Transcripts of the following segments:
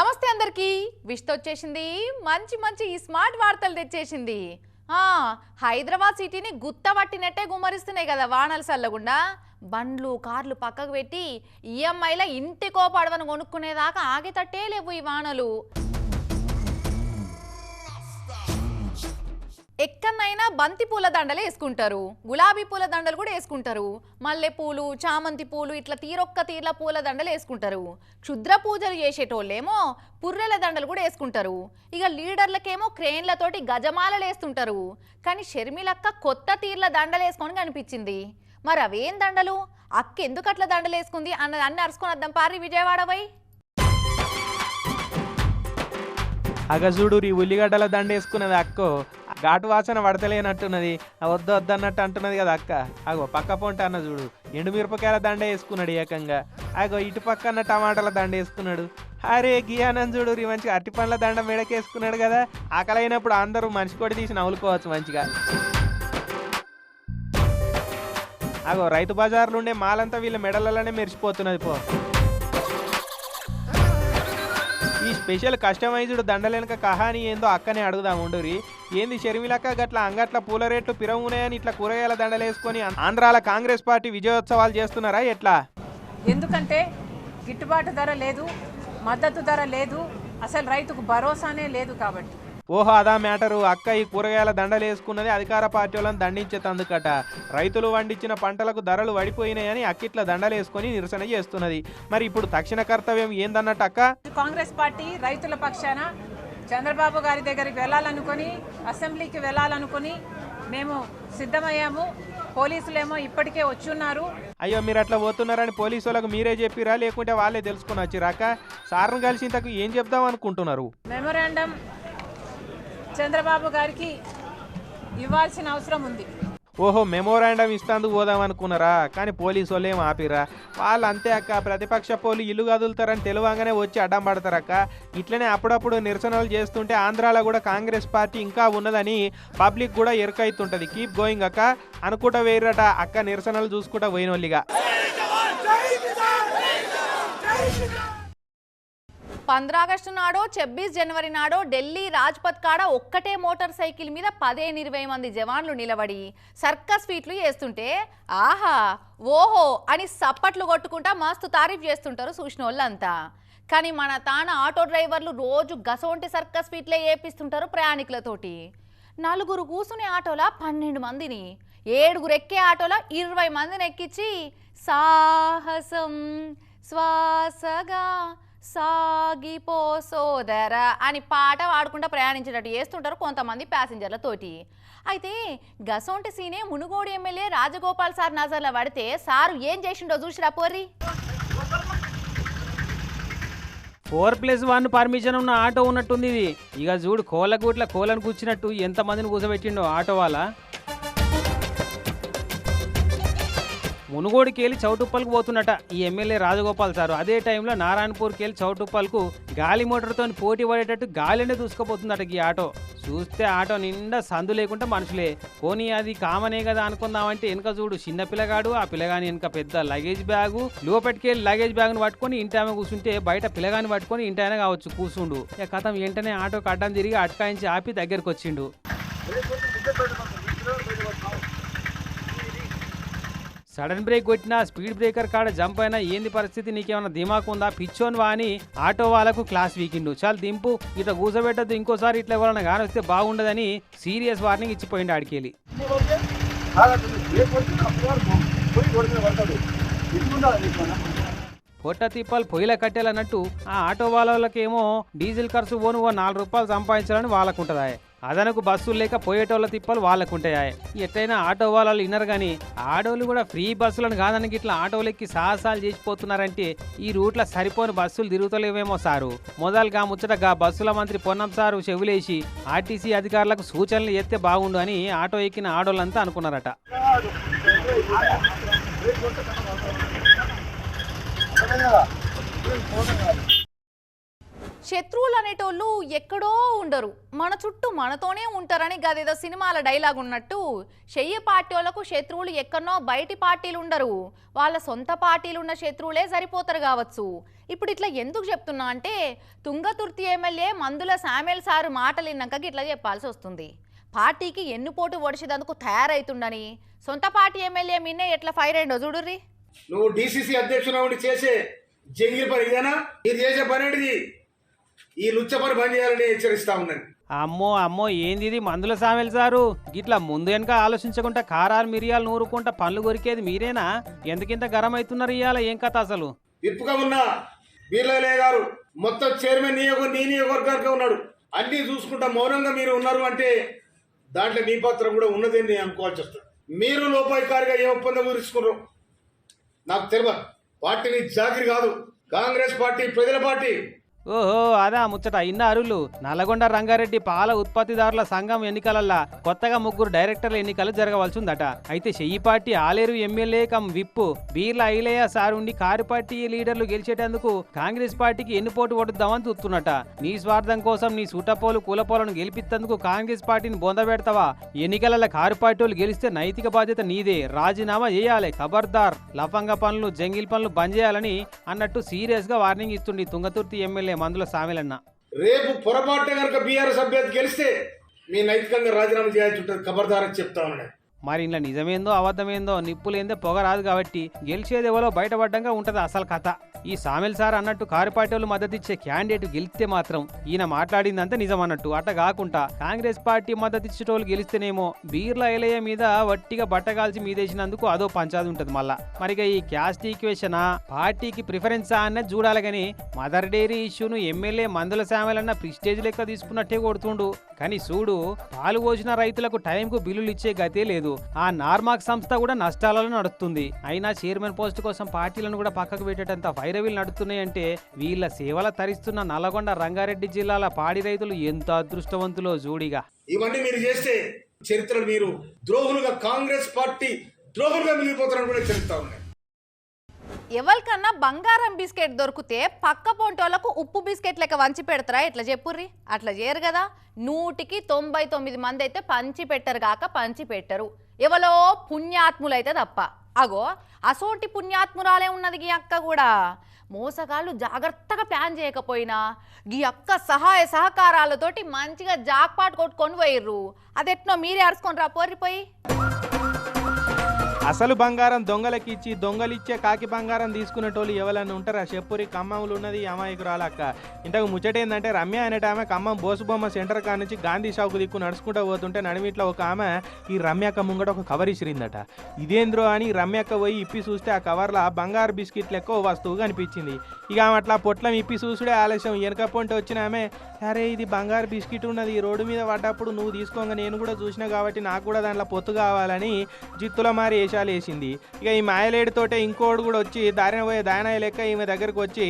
నమస్తే అందరికీ. విష్తో వచ్చేసింది. మంచి మంచి ఈ స్మార్ట్ వార్తలు తెచ్చేసింది. హైదరాబాద్ సిటీని గుత్త పట్టినట్టే గుమ్మరిస్తున్నాయి కదా వానలు చల్లకుండా. బండ్లు కార్లు పక్కకు పెట్టి ఈఎంఐల ఇంటికో పడవను కొనుక్కునేదాకా ఆగేటట్టే లేవు ఈ వానలు. ఎక్కడైనా బంతి పూల దండలు వేసుకుంటారు. గులాబీ పూల దండలు కూడా వేసుకుంటారు. మల్లె పూలు చామంతి పూలు ఇట్లా తీరొక్క తీర్ల పూల దండలు వేసుకుంటారు. క్షుద్ర పూజలు చేసేటోళ్ళేమో పుర్రెల దండలు కూడా వేసుకుంటారు. ఇక లీడర్లకేమో క్రేన్లతోటి గజమాలలు వేస్తుంటారు. కానీ షర్మిలక్క కొత్త తీర్ల దండలు వేసుకొని కనిపించింది. మరి అవేం దండలు? అక్క ఎందుకు అట్లా దండలు వేసుకుంది అన్న అన్ని అరుచుకొని వద్దాం పారి విజయవాడ పోయి. అగజుడు ఈ ఉల్లిగడ్డల దండ వేసుకున్నది అక్కో. ఘాటు వాసన పడతలేనట్టున్నది. ఆ వద్దు వద్దన్నట్టు అంటున్నది కదా అక్క. అగో పక్క పొంట అన్న చూడు. ఎండు మిరపకాయల దండ వేసుకున్నాడు ఏకంగా. అగో ఇటు పక్కన టమాటాల దండ వేసుకున్నాడు. అరే గియానని చూడు రీ మంచిగా అట్టి పండ్ల దండ మెడకేసుకున్నాడు కదా. ఆకలైనప్పుడు అందరూ మనిషి కొడి తీసి నవ్వులుకోవచ్చు మంచిగా. అగో రైతు బజార్లు ఉండే మాలంతా వీళ్ళ మెడలలోనే మెరిసిపోతున్నది పో. స్పెషల్ కస్టమైజ్డ్ దండలేనక కహాని ఏందో అక్కనే అడుగుదాం ఉండురి. ఏంది షర్మిలక్క గట్ల అంగట్ల పూల రేట్లు పిరవునాయని ఇట్లా కూరగాయల దండలేసుకొని ఆంధ్రాల కాంగ్రెస్ పార్టీ విజయోత్సవాలు చేస్తున్నారా ఎట్లా? ఎందుకంటే గిట్టుబాటు ధర లేదు మద్దతు ధర లేదు అసలు రైతుకు భరోసానే లేదు కాబట్టి. ఓహో అదా మ్యాటరు. అక్క ఈ కూరగాయల దండలు వేసుకున్నది అధికార పార్టీ వాళ్ళని దండించేతందుకట. రైతులు వండించిన పంటలకు ధరలు పడిపోయినాయని అక్కిట్ల దండలు వేసుకొని నిరసన చేస్తున్నది. మరి ఇప్పుడు తక్షణ కర్తవ్యం ఏందన్నట్టు అక్క? కాంగ్రెస్ పార్టీ రైతుల పక్షాన చంద్రబాబు గారి దగ్గరికి వెళ్ళాలనుకొని అసెంబ్లీకి వెళ్ళాలనుకొని మేము సిద్ధమయ్యాము. పోలీసులేమో ఇప్పటికే వచ్చున్నారు. అయ్యో మీరు అట్లా పోతున్నారని పోలీసు వాళ్ళకు మీరే చెప్పిరా? లేకుంటే వాళ్ళే తెలుసుకుని వచ్చిరా అక్క? సార్ను కలిసి ఇంతకు ఏం చెప్దాం అనుకుంటున్నారు? మెమొరాండం చంద్రబాబు గారికి ఇవ్వాల్సిన అవసరం ఉంది. ఓహో మెమోరాండం ఇస్తాందుకు పోదాం అనుకున్నారా? కానీ పోలీసు వాళ్ళు ఏం ఆపిరా వాళ్ళు అంతే అక్క. ప్రతిపక్ష పోలు ఇల్లు కదులుతారని తెలివంగానే వచ్చి అడ్డం పడతారక్క ఇట్లనే అప్పుడప్పుడు నిరసనలు చేస్తుంటే ఆంధ్రాలో కూడా కాంగ్రెస్ పార్టీ ఇంకా ఉన్నదని పబ్లిక్ కూడా ఎరుకైతుంటది. కీప్ గోయింగ్ అక్క. అనుకుంటా వేయరట అక్క నిరసనలు చూసుకుంటా పోయినోళ్ళిగా. పంద్రా ఆగస్టు నాడో ఛబ్బీస్ జనవరి నాడో ఢిల్లీ రాజ్పథ్ కాడ ఒక్కటే మోటార్ సైకిల్ మీద పదిహేను ఇరవై మంది జవాన్లు నిలబడి సర్కస్ ఫీట్లు చేస్తుంటే ఆహా ఓహో అని సప్పట్లు కొట్టుకుంటా మస్తు తారీఫ్ చేస్తుంటారు చూసిన వాళ్ళంతా కానీ మన తాన ఆటో డ్రైవర్లు రోజు గసొంటి సర్కస్ ఫీట్లే ఏపిస్తుంటారు ప్రయాణికులతోటి. నలుగురు కూసునే ఆటోలా పన్నెండు మందిని ఏడుగురు ఎక్కే ఆటోలో ఇరవై మందిని ఎక్కించి సాహసం శ్వాసగా సాగిపో సోదర అని పాట పాడుకుంటా ప్రయాణించేటట్టు చేస్తుంటారు కొంతమంది ప్యాసింజర్లతోటి అయితే గసొంటి సీనే మునుగోడు ఎమ్మెల్యే రాజగోపాల్ సార్ నజర్లో పడితే సారు ఏం చేసిండో చూసిరా పోర్రి. ఫోర్ ప్లస్ వన్ పర్మిషన్ ఉన్న ఆటో ఉన్నట్టుంది ఇది. ఇక చూడు కోలగూట్ల కోలను కోళ్ళను కూర్చున్నట్టు ఎంతమందిని కూర్చోబెట్టిండో ఆటో వాళ్ళ. మునుగోడికి వెళ్ళి పోతున్నట. ఈ ఎమ్మెల్యే రాజగోపాల్ సారు. అదే టైంలో నారాయణపూర్కి వెళ్ళి చౌటుప్పల్కు గాలి మోటార్తో పోటీ పడేటట్టు గాలినే దూసుకుపోతుందట ఈ ఆటో. చూస్తే ఆటో నిండా సందు లేకుండా మనుషులే. పోనీ అది కామనే కదా అనుకుందామంటే వెనక చూడు చిన్న పిల్లగాడు ఆ పిల్లగాని వెనక పెద్ద లగేజ్ బ్యాగు. లోపలికెళ్ళి లగేజ్ బ్యాగ్ను పట్టుకొని ఇంటి ఆమె కూర్చుంటే బయట పిల్లగాని పట్టుకొని ఇంటి ఆయన కావచ్చు కూర్చుండు ఇక కథం వెంటనే ఆటోకి అడ్డం తిరిగి అటకాయించి ఆపి దగ్గరకు వచ్చిండు సడన్ బ్రేక్ కొట్టినా స్పీడ్ బ్రేకర్ కాడ జంప్ అయినా ఏంది పరిస్థితి? నీకేమైనా దిమాకు ఉందా? పిచ్చోన్ వా అని ఆటో వాళ్ళకు క్లాస్ వీకిండు. చాలు దింపు. ఇట్లా కూసబెట్టద్దు. ఇంకోసారి ఇట్లా ఎవరైనా కానొస్తే బాగుండదని సీరియస్ వార్నింగ్ ఇచ్చిపోయిండు ఆడికెళ్ళి పొట్ట తిప్పాలు పొయ్యిల కట్టేలన్నట్టు ఆ ఆటో వాళ్ళకేమో డీజిల్ ఖర్చు పోను ఓ నాలుగు రూపాయలు సంపాదించాలని వాళ్ళకుంటుందా అదనకు బస్సులు లేక పోయేటోళ్ళ వాళ్ళకు ఉంటాయి ఎట్టయినా ఆటో వాళ్ళు విన్నారు కానీ ఆటోలు కూడా ఫ్రీ బస్సులను కాదని ఇట్లా ఆటోలెక్కి సాహసాలు చేసిపోతున్నారంటే ఈ రూట్లో సరిపోని బస్సులు తిరుగుతలేవేమో సారు. మొదలుగా ముచ్చటగా బస్సుల మంత్రి పొన్నం సారు చెవులేసి ఆర్టీసీ అధికారులకు సూచనలు ఎత్తే బాగుండు అని ఆటో ఎక్కిన ఆడోళ్ళంతా అనుకున్నారట. శత్రువులు అనేటోళ్ళు ఎక్కడో ఉండరు. మన చుట్టూ మనతోనే ఉంటారని గదేదో సినిమాల డైలాగ్ ఉన్నట్టు చెయ్యి పార్టీ వాళ్ళకు శత్రువులు ఎక్కడనో బయటి పార్టీలు ఉండరు వాళ్ళ సొంత పార్టీలు ఉన్న శత్రువులే సరిపోతారు కావచ్చు. ఇప్పుడు ఇట్లా ఎందుకు చెప్తున్నా అంటే Thungathurthi MLA Mandula Samuel sir మాటలు విన్నాక ఇట్లా చెప్పాల్సి వస్తుంది. పార్టీకి ఎన్ని పోటు ఒడిచేదందుకు తయారైతుండని సొంత పార్టీ ఎమ్మెల్యే మిన్నే ఎట్లా ఫైర్ అయిండో చూడుర్రి. నువ్వు డిసిసి అధ్యక్షుడు చేసే జంగిల్ పని ఇదేనా? ఇది చేసే పని ఏంటిది ఈ లుచ్చ పని బంద్ చేయాలని హెచ్చరిస్తా ఉన్నాను. అమ్మో అమ్మో ఏంది ఇది? మందుల సామెల్ సారు. గిట్లా ముందు వెనక ఆలోచించకుండా కారాలు మిరియాలు నూరుకుంటా పళ్ళు కొరికేది మీరేనా? ఎందుకింత గరం అవుతున్నారు ఇవాళ ఏం కథ అసలు? విప్పుగా ఉన్న బీర్లలే గారు మొత్తం చైర్మన్ నియోగ నీ నియోజకవర్గానికి ఉన్నాడు. అన్నీ చూసుకుంటా మౌనంగా మీరు ఉన్నారు అంటే దాంట్లో మీ పత్రం కూడా ఉన్నదని నేను అనుకోవాల్సి వస్తుంది. మీరు లోపాయికారిగా ఏ ఒప్పందం కుదుర్చుకున్నారు నాకు తెలియదు. పార్టీని జాగిరి కాదు. కాంగ్రెస్ పార్టీ ప్రజల పార్టీ ఓహో అదా ముచ్చట. ఇన్న అరులు నల్లగొండ రంగారెడ్డి పాల ఉత్పత్తిదారుల సంఘం ఎన్నికలల్లా కొత్తగా ముగ్గురు డైరెక్టర్ల ఎన్నికలు జరగవలసిందట. అయితే చెయ్యి party Aler MLA cum whip Beerla Ailaiah sir ఉండి కారు పార్టీ లీడర్లు గెలిచేటందుకు కాంగ్రెస్ పార్టీకి ఎన్నుపోటు కొడుద్దామని చూస్తున్నట. నీ స్వార్థం కోసం నీ సూటపోలు కూలపోలను గెలిపిస్తేందుకు కాంగ్రెస్ పార్టీని బొందబెడతావా ఎన్నికలలో కారు పార్టీ వాళ్ళు గెలిస్తే నైతిక బాధ్యత నీదే. రాజీనామా చేయాలి ఖబర్దార్. లఫంగ పనులు జంగిల్ పనులు బంద్ చేయాలని అన్నట్టు సీరియస్గా వార్నింగ్ ఇస్తుంది తుంగతుర్తి ఎమ్మెల్యే మందుల సామిలన్న. రేపు పొరపాటున కనుక బీఆర్ఎస్ అభ్యర్థి గెలిస్తే మీ నైతికంగా రాజీనామా చేయాల్సి ఉంటుంది ఖబర్దారని చెప్తా ఉన్నాను మరి ఇంట్లో నిజమేందో అబద్ధమేందో నిప్పులేందో పొగ రాదు కాబట్టి గెలిచేది ఎవరో బయటపడ్డంగా ఉంటది అసలు కథ. ఈ సామెల్ సార్ అన్నట్టు కారు మద్దతిచ్చే వాళ్ళు క్యాండిడేట్ గెలిస్తే మాత్రం ఈయన మాట్లాడిందంతా నిజం అన్నట్టు అట్ట కాకుండా కాంగ్రెస్ పార్టీ మద్దతిచ్చేటోళ్ళు గెలిస్తేనేమో బీర్ల ఎలయ మీద వట్టిగా బట్టగాల్చి మీదేసినందుకు అదో పంచాది ఉంటుంది మళ్ళా. మరిగా ఈ క్యాస్ట్ ఈక్వేషనా? పార్టీకి ప్రిఫరెన్సా అన్నది చూడాలి కానీ మదర్ డైరీ ఇష్యూను ఎమ్మెల్యే మందుల శామలన్న ప్రిస్టేజ్ లెక్క తీసుకున్నట్టే కొడుతుండు. కానీ చూడు పాలు పోసిన రైతులకు టైంకు బిల్లులు ఇచ్చే గతే లేదు. ఆ నార్మాక్ సంస్థ కూడా నష్టాలలో నడుస్తుంది. అయినా చైర్మన్ పోస్ట్ కోసం పార్టీలను కూడా పక్కకు పెట్టేటంత వైరవీలు నడుస్తున్నాయంటే వీళ్ళ సేవల తరిస్తున్న నల్లగొండ రంగారెడ్డి జిల్లాల పాడి రైతులు ఎంత అదృష్టవంతులో జూడిగా. ఇవన్నీ మీరు చేస్తే చరిత్రలు మీరు ద్రోహులుగా కాంగ్రెస్ పార్టీ ద్రోహులుగా మిగిలిపోతారని కూడా ఉన్నాయి. ఎవరికన్నా బంగారం బిస్కెట్ దొరికితే పక్క పొంటోళ్ళకు ఉప్పు బిస్కెట్ లెక్క వంచి పెడతారా? ఎట్లా చెప్పుర్రి? అట్లా చేయరు కదా. నూటికి తొంభై తొమ్మిది మంది అయితే పంచి పెట్టరు కాక పంచి పెట్టరు. ఎవలో పుణ్యాత్ములైతే తప్ప. అగో అసోటి పుణ్యాత్మురాలే ఉన్నది గీ అక్క కూడా. మోసగాళ్ళు జాగ్రత్తగా ప్లాన్ చేయకపోయినా గీ అక్క సహాయ సహకారాలతోటి మంచిగా జాక్పాట్ కొట్టుకొని పోయిర్రు. అదెట్నో మీరే అరుచుకొని రా పోర్రిపోయి అసలు బంగారం దొంగలకి ఇచ్చి దొంగలిచ్చే కాకి బంగారం తీసుకునేటోళ్ళు ఎవరన్నా ఉంటారా? చెప్పురి ఖమ్మంలో ఉన్నది అమాయకురాలక్క ఇంతకు ముచ్చటేందంటే రమ్య అనేట ఆమె ఖమ్మం బోసుబొమ్మ సెంటర్ కాడ నుంచి గాంధీ షాపు దిక్కు నడుచుకుంటూ పోతుంటే నడిమిట్లో ఒక ఆమె ఈ రమ్యక్క ముంగట ఒక కవర్ ఇసిరిందట. ఇదేంద్రో అని రమ్యక్క పోయి ఇప్పి చూస్తే ఆ కవర్లో బంగారు బిస్కెట్ లెక్క వస్తువు కనిపించింది. ఇక ఆమె అట్లా పొట్లం ఇప్పి చూసుడే ఆలస్యం. వెనక పొంటి వచ్చిన ఆమె అరే ఇది బంగారు బిస్కెట్ ఉన్నది. ఈ రోడ్డు మీద పడ్డప్పుడు నువ్వు తీసుకోగా. నేను కూడా చూసినా కాబట్టి నాకు కూడా దాంట్లో పొత్తు కావాలని జిత్తుల మారి వేషాలు వేసింది. ఇక ఈ మాయలేడితోటే ఇంకోడు కూడా వచ్చి దారిన పోయే దానాయ లెక్క ఈమె దగ్గరకు వచ్చి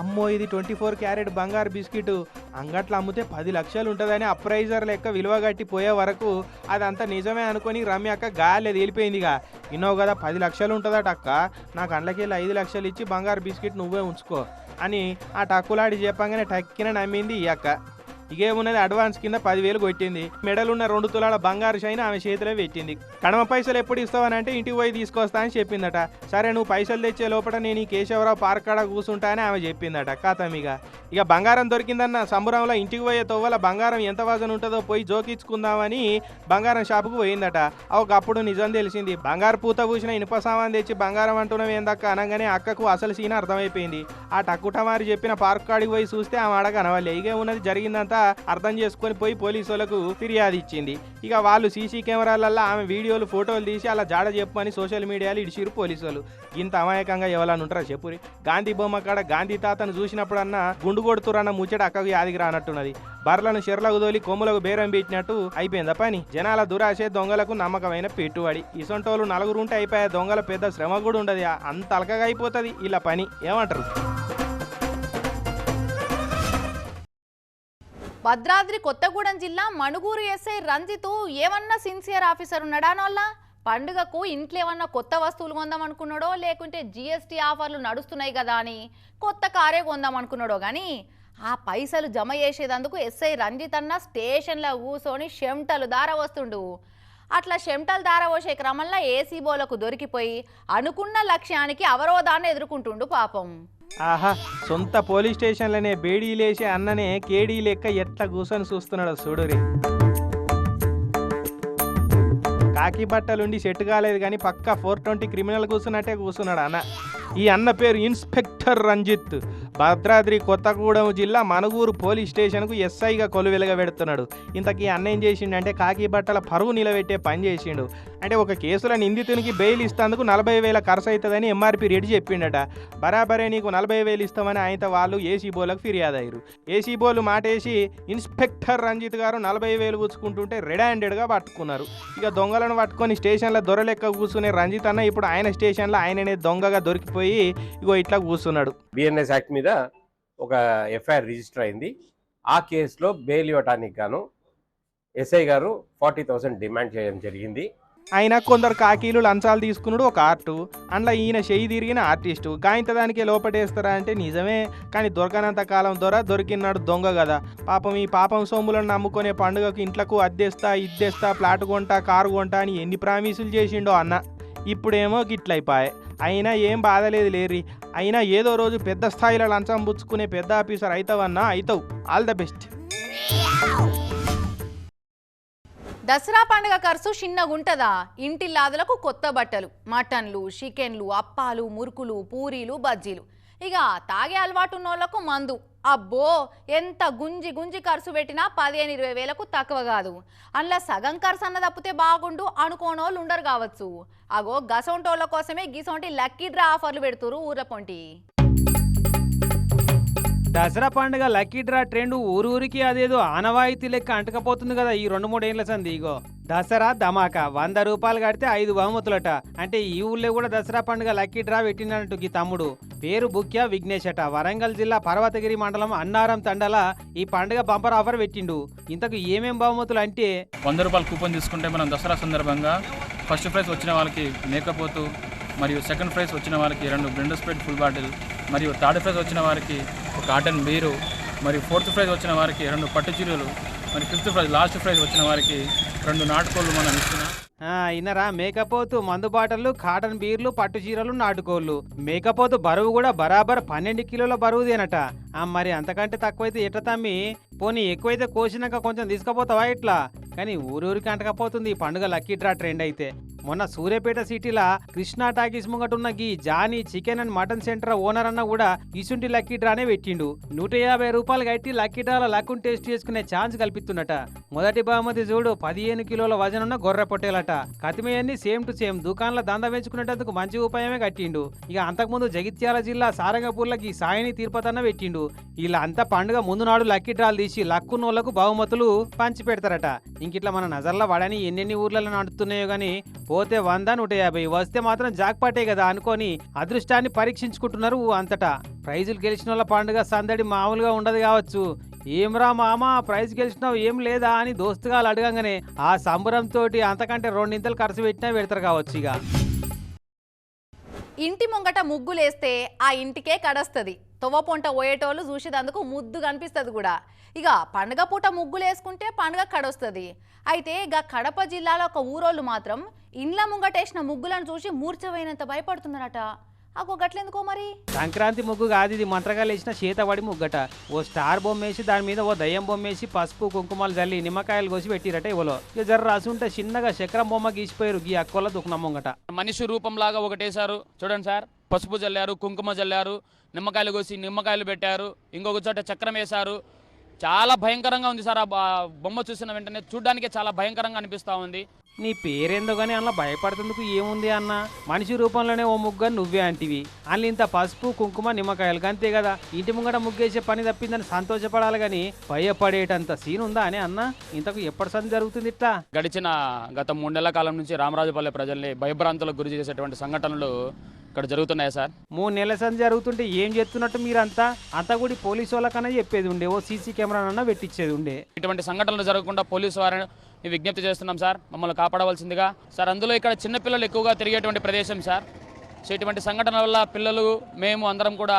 అమ్మో ఇది ట్వంటీ ఫోర్ క్యారెట్ బంగారు బిస్కెట్. అంగట్లో అమ్మితే పది లక్షలు ఉంటుందని అప్రైజర్ లెక్క విలువ కట్టి పోయే వరకు అదంతా నిజమే అనుకుని రమ్య అక్క గాలి తేలిపోయిందిగా. ఇక కదా పది లక్షలు ఉంటుందట అక్క. నాకు అండ్లకెళ్ళి ఐదు లక్షలు ఇచ్చి బంగారు బిస్కెట్ నువ్వే ఉంచుకో అని ఆ టక్కులాడి చెప్పంగానే టక్కిన నమ్మింది ఈ అక్క. ఇగేమున్నది అడ్వాన్స్ కింద పదివేలు కొట్టింది. మెడలున్న రెండు తులాల బంగారు షైన్ ఆమె చేతిలో పెట్టింది. కడమ పైసలు ఎప్పుడు ఇస్తావని అంటే ఇంటికి పోయి తీసుకొస్తా అని చెప్పిందట. సరే నువ్వు పైసలు తెచ్చే లోపల నేను ఈ కేశవరావు పార్క్ కాడ కూర్చుంటా అని ఆమె చెప్పిందట. కాతమిగా ఇక బంగారం దొరికిందన్న సంబరంలో ఇంటికి పోయే తొవ్వల బంగారం ఎంత వజన్ ఉంటుందో పోయి జోకించుకుందామని బంగారం షాపుకు పోయిందట. ఒకప్పుడు నిజం తెలిసింది. బంగారు పూత పూసిన ఇనుప సామాన్ తెచ్చి బంగారం అంటున్నావు ఏందక్క అనగానే అక్కకు అసలు సీన్ అర్థమైపోయింది. ఆ టక్కుటమారి చెప్పిన పార్క్ కాడికి పోయి చూస్తే ఆమె అడగ అనవాలి ఇక ఉన్నది జరిగిందంతా అర్థం చేసుకొని పోయి పోలీసులకు ఫిర్యాదు ఇచ్చింది. ఇక వాళ్ళు సీసీ కెమెరాలల్లో ఆమె వీడియోలు ఫోటోలు తీసి అలా జాడ చెప్పమని సోషల్ మీడియాలో ఇడిచిరు పోలీసులు ఇంత అమాయకంగా ఎవరన్నా ఉంటారా చెప్పురి? గాంధీ బొమ్మ కాడ గాంధీ తాతను చూసినప్పుడన్నా గుండు కొడుతురన్న ముచ్చట అక్కకు యాదికి రానట్టున్నది. బర్లను చెర్లకు తోలి కొమ్ములకు బేరం పెట్టినట్టు అయిపోయిందా పని? జనాల దురాశే దొంగలకు నమ్మకమైన పెట్టుబడి. ఇసొంటోళ్ళు నలుగురు ఉంటే దొంగల పెద్ద శ్రమ కూడా ఉండదు. అంత అలకగా అయిపోతుంది ఇలా పని. ఏమంటారు? భద్రాద్రి కొత్తగూడెం జిల్లా మణుగూరు ఎస్ఐ రంజిత్ ఏమన్నా సిన్సియర్ ఆఫీసర్ ఉన్నాడా నోళ్ళ? పండుగకు ఇంట్లో ఏమన్నా కొత్త వస్తువులు కొందాం అనుకున్నాడో? లేకుంటే జిఎస్టీ ఆఫర్లు నడుస్తున్నాయి కదా అని కొత్త కారే కొందాం అనుకున్నాడో కానీ ఆ పైసలు జమ చేసేదందుకు ఎస్ఐ రంజిత్ అన్న స్టేషన్లో కూర్చొని చెమటలు దార వస్తుండు. అట్లా చెమటలు దార పోసే క్రమంలో ఏసీబోలకు దొరికిపోయి అనుకున్న లక్ష్యానికి అవరోధాన్ని ఎదుర్కొంటుండు పాపం. ఆహా సొంత పోలీస్ స్టేషన్లనే బేడీ అన్ననే కేడీ లెక్క ఎట్లా కూర్చొని చూస్తున్నాడు చూడురి. కాకి బట్టలుండి సెట్ కాలేదు కానీ పక్కా ఫోర్ ట్వంటీ క్రిమినల్ కూర్చున్నట్టే కూర్చున్నాడు అన్న. ఈ అన్న పేరు ఇన్స్పెక్టర్ రంజిత్. భద్రాద్రి కొత్తగూడెం జిల్లా మనుగూరు పోలీస్ స్టేషన్కు ఎస్ఐగా కొలువెలుగా పెడుతున్నాడు. ఇంతకీ అన్న ఏం చేసిండంటే కాకి బట్టల పరువు నిలబెట్టే పని చేసిండు. అంటే ఒక కేసులో నిందితునికి బెయిల్ ఇస్తందుకు నలభై వేల ఖర్చు అవుతుందని ఎంఆర్పి రెడ్డి చెప్పిండట. బరాబరే నీకు నలభై వేలు ఇస్తామని ఆయన వాళ్ళు ఏసీ బోలకు ఫిర్యాదు అయ్యారు ఏసీ బోలు మాటేసి ఇన్స్పెక్టర్ రంజిత్ గారు నలభై వేలు పుచ్చుకుంటుంటే రెడ్ హ్యాండెడ్గా పట్టుకున్నారు. ఇక దొంగలను పట్టుకొని స్టేషన్లో దొరలెక్క కూర్చునే రంజిత్ అన్న ఇప్పుడు ఆయన స్టేషన్లో ఆయననే దొంగగా దొరికిపోయి ఇగో ఇట్లా కూర్చున్నాడు. బిఎన్ఎస్ యాక్ట్ మీద ఒక ఎఫ్ఐఆర్ రిజిస్టర్ అయింది. ఆ కేసులో బెయిల్ ఇవ్వటానికి గాను ఎస్ఐ గారు ఫార్టీ థౌసండ్ డిమాండ్ చేయడం జరిగింది. అయినా కొందరు కాకీలు లంచాలు తీసుకున్నాడు ఒక ఆర్టు. అందులో ఈయన చెయ్యి తిరిగిన ఆర్టిస్టు. గాయంత దానికి లోపటేస్తారా అంటే నిజమే కానీ దొరకనంత కాలం దొర దొరికినాడు దొంగ కదా. పాపం ఈ పాపం సొమ్ములను నమ్ముకునే పండుగకు ఇంట్లకు అద్దెస్తా ఇద్దేస్తా ప్లాట్ కొంటా కారు కొంటా అని ఎన్ని ప్రామిసులు చేసిండో అన్న. ఇప్పుడేమో గిట్లయిపాయే అయినా ఏం బాధలేదు లేరి అయినా ఏదో రోజు పెద్ద స్థాయిలో లంచం పుచ్చుకునే పెద్ద ఆఫీసర్ అవుతావన్నా అవుతావు ఆల్ ద బెస్ట్. దసరా పండుగ ఖర్చు చిన్నగుంటదా? ఇంటిల్లాదులకు కొత్త బట్టలు మటన్లు చికెన్లు అప్పాలు మురుకులు పూరీలు బజ్జీలు. ఇక తాగే అలవాటు ఉన్నోళ్ళకు మందు. అబ్బో ఎంత గుంజి గుంజి ఖర్చు పెట్టినా పదిహేను ఇరవై వేలకు తక్కువ కాదు. అందులో సగం ఖర్చు అన్న తప్పితే బాగుండు అనుకోనోళ్ళు ఉండరు కావచ్చు. అగో గసొంటోళ్ళ కోసమే గిసొంటి లక్కీ డ్రా ఆఫర్లు పెడుతురు ఊర్ల పొంటి. దసరా పండుగ లక్కీ డ్రా ట్రెండ్ ఊరూరికి అదేదో ఆనవాయితీ లెక్క అంటకపోతుంది కదా ఈ రెండు మూడు ఏళ్ళ సంది ఇగో. దసరా ధమాకా వంద రూపాయలు కడితే ఐదు బహుమతులట. అంటే ఈ ఊళ్ళో కూడా దసరా పండుగ లక్కీ డ్రా పెట్టినట్టు ఈ తమ్ముడు. పేరు బుక్య విఘ్నేష్ అట వరంగల్ జిల్లా పర్వతగిరి మండలం అన్నారం తండల ఈ పండుగ బంపర్ ఆఫర్ పెట్టిండు. ఇంతకు ఏమేం బహుమతులు అంటే? వంద రూపాయలు కూపన్ తీసుకుంటే మనం దసరా సందర్భంగా ఫస్ట్ ప్రైజ్ వచ్చిన వాళ్ళకి మేకపోతు మరియు సెకండ్ ప్రైజ్ వచ్చిన వాళ్ళకి రెండు బ్లెండర్ స్ప్రెడ్ ఫుల్ బాటిల్ మరియు థర్డ్ ప్రైజ్ వచ్చిన వారికి కాటన్ బీరు మరి ఫోర్త్ ప్రైజ్ వచ్చిన వారికి రెండు పట్టు చీరలు మరి ఫిఫ్త్ ప్రైజ్ లాస్ట్ ప్రైజ్ వచ్చిన వారికి రెండు నాటుకోళ్ళు మనం ఇస్తున్నాం. ఇన్నరా మేకపోతు మందు బాటలు కాటన్ బీర్లు పట్టు చీరలు నాటుకోళ్ళు. మేకపోతు బరువు కూడా బరాబర్ పన్నెండు కిలోల బరువుదేనట. మరి అంతకంటే తక్కువైతే ఎట్ట తమ్మి? పోనీ ఎక్కువైతే కోసినాక కొంచెం తీసుకుపోతావా ఇట్లా కానీ ఊరూరికి అంటకపోతుంది ఈ పండుగ లక్కీ డ్రా ట్రెండ్ అయితే. మొన్న సూర్యాపేట సిటీలా కృష్ణా టాకీస్ ముంగటున్న గీ Johnny chicken and mutton centre owner అన్న కూడా ఇసుంటి లక్కీ డ్రానే పెట్టిండు. నూట యాభై రూపాయలు కట్టి లక్కీ డ్రాల లక్కుని టేస్ట్ చేసుకునే ఛాన్స్ కల్పిస్తున్నట మొదటి బహుమతి చూడు పదిహేను కిలోల వజనున్న గొర్రె పొట్టేలట. కతిమయన్ని సేమ్ టు సేమ్ దుకాణాల దంద పెంచుకునేటందుకు మంచి ఉపాయమే కట్టిండు. ఇక అంతకుముందు జగిత్యాల జిల్లా సారంగపూర్లకి సాయిని తీర్పతన్న పెట్టిండు. ఇలా అంతా పండుగ ముందు నాడు లక్కీ డ్రాలు తీసి లక్కున్నోళ్ళకు బహుమతులు పంచి పెడతారట ఇంకిట్లా మన నజర్లో పడని ఎన్నెన్ని ఊర్లలో నడుస్తున్నాయో గానీ పోతే వంద నూట యాభై వస్తే మాత్రం జాక్పాటే కదా అనుకొని అదృష్టాన్ని పరీక్షించుకుంటున్నారు అంతటా. ప్రైజులు గెలిచిన వాళ్ళ పండుగ సందడి మామూలుగా ఉండదు కావచ్చు. ఏమ్రా మామ ప్రైజ్ గెలిచినావు ఏం లేదా అని దోస్తుగాలు అడగంగానే ఆ సంబరంతో అంతకంటే రెండింతలు ఖర్చు పెట్టినా పెడతారు కావచ్చు ఇక. ఇంటి ముంగట ముగ్గులేస్తే ఆ ఇంటికే కడస్తుంది. తొవ్వపొంట పోయేటోళ్ళు చూసేదందుకు ముద్దు కనిపిస్తుంది కూడా. ఇక పండగ పూట ముగ్గులు వేసుకుంటే పండగ కడొస్తుంది. అయితే ఇక కడప జిల్లాలో ఒక ఊరోళ్ళు మాత్రం ఇండ్ల ముంగటేసిన ముగ్గులను చూసి మూర్చవైనంత భయపడుతున్నారట. అగో గట్లెందుకో మరి? సంక్రాంతి ముగ్గు కాదు ఇది మంత్రగాలు వేసిన చేతబడి ముగ్గట. ఓ స్టార్ బొమ్మ వేసి దాని మీద ఓ దయ్యం బొమ్మ వేసి పసుపు కుంకుమలు జల్లి నిమ్మకాయలు కోసి పెట్టిరట ఇవలో. ఇక జర రాసి ఉంటే చిన్నగా చక్రం బొమ్మ గీసిపోయారు గీ అక్కోల దుఃఖం ముంగట. మనిషి రూపంలాగా ఒకటేశారు. చూడండి సార్ పసుపు జల్లారు కుంకుమ జల్లారు నిమ్మకాయలు కోసి నిమ్మకాయలు పెట్టారు ఇంకొక చోట చక్రం వేశారు. చాలా భయంకరంగా ఉంది సార్ ఆ బ- బొమ్మ చూసిన వెంటనే. చూడడానికి చాలా భయంకరంగా అనిపిస్తూ ఉంది. నీ పేరేందో కానీ అందులో భయపడుతుందుకు ఏముంది అన్న? మనిషి రూపంలోనే ఓ ముగ్గ నువ్వే అంటివి. అందులో ఇంత పసుపు కుంకుమ నిమ్మకాయలు అంతే కదా. ఇంటి ముంగట ముగ్గేసే పని తప్పిందని సంతోషపడాలి కానీ భయపడేటంత సీన్ ఉందా అని అన్న? ఇంతకు ఎప్పటి సంది జరుగుతుంది ఇట్లా? గడిచిన గత మూడు నెలల కాలం నుంచి రామరాజుపల్లె ప్రజల్ని భయభ్రాంతులకు గురి చేసేటువంటి సంఘటనలు ఇక్కడ జరుగుతున్నాయి సార్? మూడు నెలల సంది జరుగుతుంటే ఏం చేస్తున్నట్టు మీరంతా? అంతా కూడా పోలీసు వాళ్ళకన్నా చెప్పేది ఉండే. ఓ సీసీ కెమెరానన్నా పెట్టించేది ఉండే. ఇటువంటి సంఘటనలు జరగకుండా పోలీసు వారిని విజ్ఞప్తి చేస్తున్నాం సార్. మమ్మల్ని కాపాడవలసిందిగా. సార్ అందులో ఇక్కడ చిన్నపిల్లలు ఎక్కువగా తిరిగేటువంటి ప్రదేశం సార్. సో ఇటువంటి సంఘటనల వల్ల పిల్లలు మేము అందరం కూడా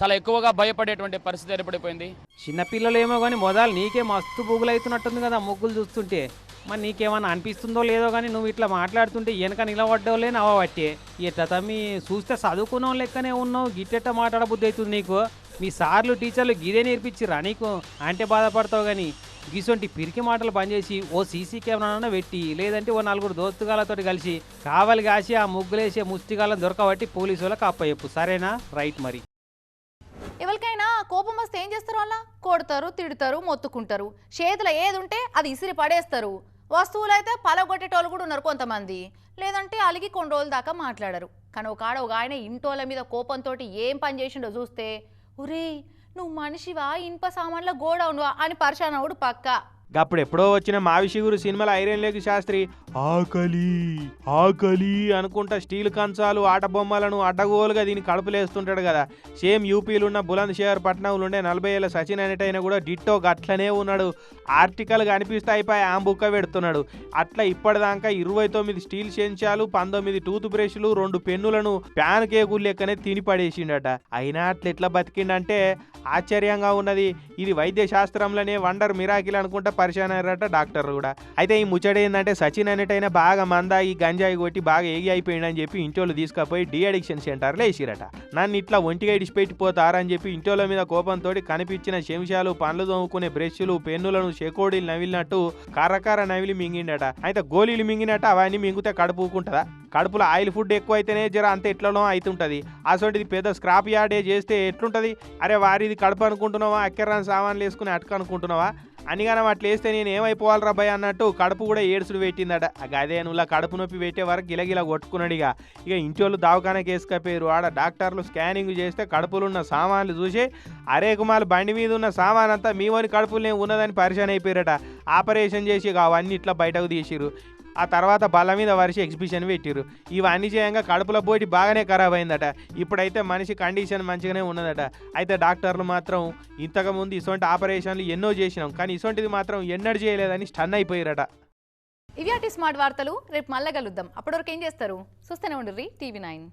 చాలా ఎక్కువగా భయపడేటువంటి పరిస్థితి ఏర్పడిపోయింది. చిన్నపిల్లలు ఏమో కానీ మొదలు నీకే మస్తు బొగులు అవుతున్నట్టుంది కదా ముగ్గులు చూస్తుంటే. మరి నీకేమన్నా అనిపిస్తుందో లేదో కానీ నువ్వు ఇట్లా మాట్లాడుతుంటే వెనక నిలబడ్డోలే నవ్వబట్టే. ఎట్లా తమ్మి చూస్తే చదువుకున్నావు లెక్కనే ఉన్నావు గిట్టెట్ట మాట్లాడబుద్ధి అవుతుంది నీకు? మీ సార్లు టీచర్లు గిదే నేర్పించిరా నీకు? అంటే బాధపడతావు కానీ గీసొంటి పిరికి మాటలు పనిచేసి ఓ సీసీ కెమెరాన పెట్టి లేదంటే ఓ నలుగురు దోస్తుగాలతో కలిసి కావలి కాసి ఆ ముగ్గులేసే ముస్తిగాలను దొరకబట్టి పోలీసు వాళ్ళకి అప్పచెప్పు. సరేనా? రైట్ మరి. ఎవరికైనా కోపం వస్తే ఏం చేస్తారు అలా? కొడతారు తిడతారు మొత్తుకుంటారు. చేతిలో ఏది ఉంటే అది ఇసిరి పడేస్తారు వస్తువులు అయితే పలగొట్టేటోళ్ళు కూడా ఉన్నారు కొంతమంది. లేదంటే అలిగి కొన్ని రోజుల దాకా మాట్లాడరు. కానీ ఒక ఆడ ఒక ఆయన ఇంటోళ్ళ మీద కోపంతో ఏం పని చేసిండో చూస్తే ఒరేయ్ నువ్వు మనిషివా? ఇనుప సామాన్ల గోడౌన్వా? అని పరిశానవుడు పక్క. అప్పుడు ఎప్పుడో వచ్చిన మావిషి గురు సినిమాలో ఐరన్ లేకు శాస్త్రి ఆకలి ఆకలి అనుకుంటా స్టీల్ కంచాలు ఆట బొమ్మలను అడ్డగోలుగా దీన్ని కడుపులేస్తుంటాడు కదా. సేమ్ యూపీలో ఉన్న బులంద్ షేర్ పట్నంలో ఉండే నలభై ఏళ్ళ సచిన్ అనేటైనా కూడా డిట్టో గట్లనే ఉన్నాడు. ఆర్టికల్ కనిపిస్తే అయిపోయి ఆ పెడుతున్నాడు. అట్లా ఇప్పటిదాకా ఇరవై తొమ్మిది స్టీల్ చెంచాలు పంతొమ్మిది టూత్ బ్రష్లు రెండు పెన్నులను ప్యాన్ కేకులు లెక్కనే తిని పడేసిండట. అయినా అట్లా ఎట్లా బతికిండంటే ఆశ్చర్యంగా ఉన్నది. ఇది వైద్య శాస్త్రంలోనే వండర్ మిరాకిల్ అనుకుంటా పరిశాన్ అయ్యారట డాక్టర్ కూడా. అయితే ఈ ముచ్చట ఏంటంటే సచిన్ అనేటైనా బాగా మందాగి గంజాయి కొట్టి బాగా ఏగి అయిపోయిండని చెప్పి ఇంటోళ్ళు తీసుకుపోయి డి అడిక్షన్ సెంటర్లో వేసిరట. నన్ను ఇట్లా ఒంటిగా ఇడిచిపెట్టిపోతారని చెప్పి ఇంటోళ్ళ మీద కోపంతో కనిపించిన శంశాలు పండ్లు తోముకునే బ్రష్లు పెన్నులను చెకోడీలు నవిలినట్టు కర్రకర్ర నవిలి మింగిండట. అయితే గోళీలు మింగినట్టు అవన్నీ మింగితే కడుపుకుంటదా కడుపులో ఆయిల్ ఫుడ్ ఎక్కువైతేనే జర అంత ఎట్లలో అవుతుంటుంది అసోంటిది పెద్ద స్క్రాప్ యార్డే చేస్తే ఎట్లుంటుంది? అరే వారిది కడుపు అనుకుంటున్నావా? అక్కరాని సామాన్లు వేసుకుని అటుక అనుకుంటున్నావా? అనిగానం అట్లా వేస్తే నేను ఏమైపోవాలి రబ్బాయి అన్నట్టు కడుపు కూడా ఏడుసుడు పెట్టిందట. అదే నువ్వు కడుపు నొప్పి పెట్టే వరకు గిలగిల కొట్టుకున్నాడు ఇక ఇక ఇంటి వాళ్ళు దవాఖానకి వేసుకపోయారు ఆడ డాక్టర్లు స్కానింగ్ చేస్తే కడుపులు ఉన్న సామాన్లు చూసి అరే కుమార్ బండి మీద ఉన్న సామాన్ అంతా మీ వాని కడుపులు ఉన్నదని పరిచయం అయిపోయారట ఆపరేషన్ చేసి ఇక అవన్నీ ఇట్లా బయటకు తీసిరు ఆ తర్వాత బల్ల మీద వరిసి ఎగ్జిబిషన్ పెట్టిరు ఇవన్నీ చేయంగా కడుపులో పోటీ బాగానే ఖరాబ్ అయిందట. ఇప్పుడైతే మనిషి కండిషన్ మంచిగానే ఉన్నదట. అయితే డాక్టర్లు మాత్రం ఇంతకుముందు ఇటువంటి ఆపరేషన్లు ఎన్నో చేసినాం. కానీ ఇటువంటిది మాత్రం ఎన్నడూ చేయలేదని స్టన్ అయిపోయారట. ఇవి అటు స్మార్ట్ వార్తలు. రేపు మళ్ళీ కలుద్దాం. అప్పటివరకు ఏం చేస్తారు? చూస్తూనే ఉండుర్రి టీవీ నైన్.